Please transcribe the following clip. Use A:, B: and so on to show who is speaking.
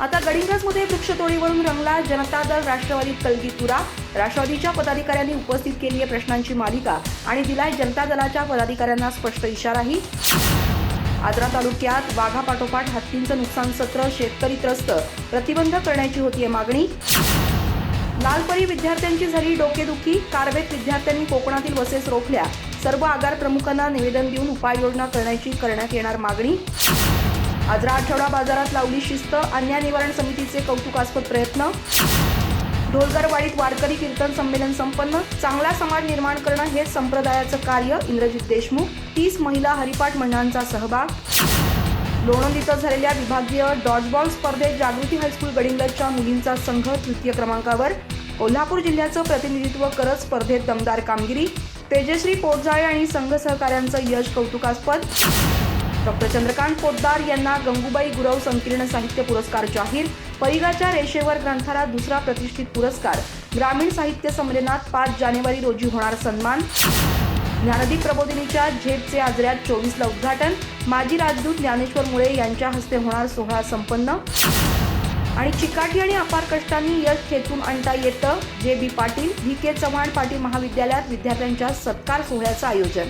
A: आता गडिंग्लजमध्ये वृक्षतोडीवरून रंगला जनता दल राष्ट्रवादीत कलगीतुरा राष्ट्रवादीच्या पदाधिकाऱ्यांनी उपस्थित केली आहे प्रश्नांची मालिका आणि दिलाय जनता दलाच्या पदाधिकाऱ्यांना स्पष्ट इशाराही. आजरा तालुक्यात वाघापाठोपाठ हत्तींचं नुकसान सत्र शेतकरी त्रस्त प्रतिबंध करण्याची होतीये मागणी. लालपरी विद्यार्थ्यांची झाली डोकेदुखी कारवेत विद्यार्थ्यांनी कोकणातील बसेस रोखल्या. सर्व आगार प्रमुखांना निवेदन देऊन उपाययोजना करण्याची करण्यात येणार मागणी. आजरा आठवडा बाजारात लावली शिस्त अन्याय निवारण समितीचे कौतुकास्पद प्रयत्न. ढोलगरवाडीत वारकरी कीर्तन संमेलन संपन्न. चांगला समाज निर्माण करणं हेच संप्रदायाचं कार्य इंद्रजित देशमुख. तीस महिला हरिपाठ मंडळांचा सहभाग. लोणंद इथं झालेल्या विभागीय डॉजबॉल स्पर्धेत जागृती हायस्कूल गडिंग्लजच्या मुलींचा संघ तृतीय क्रमांकावर. कोल्हापूर जिल्ह्याचं प्रतिनिधित्व करत स्पर्धेत दमदार कामगिरी. तेजश्री पोटजाळे आणि संघ सहकाऱ्यांचं यश कौतुकास्पद. डॉक्टर चंद्रकांत पोद्दार यांना गंगूबाई गुरव संकीर्ण साहित्य पुरस्कार जाहीर परिघाच्या रेषेवर ग्रंथाला दुसरा प्रतिष्ठित पुरस्कार. ग्रामीण साहित्य संमेलनात पाच जानेवारी रोजी होणार सन्मान. ज्ञानदीप प्रबोधिनीच्या झेपचे आजऱ्यात चोवीसला उद्घाटन. माजी राजदूत ज्ञानेश्वर मुळे यांच्या हस्ते होणार सोहळा संपन्न. आणि चिकाटी आणि अपार कष्टांनी यश खेचून आणता येतं. J B Patil V K Chavan Patil महाविद्यालयात विद्यार्थ्यांच्या सत्कार सोहळ्याचं आयोजन.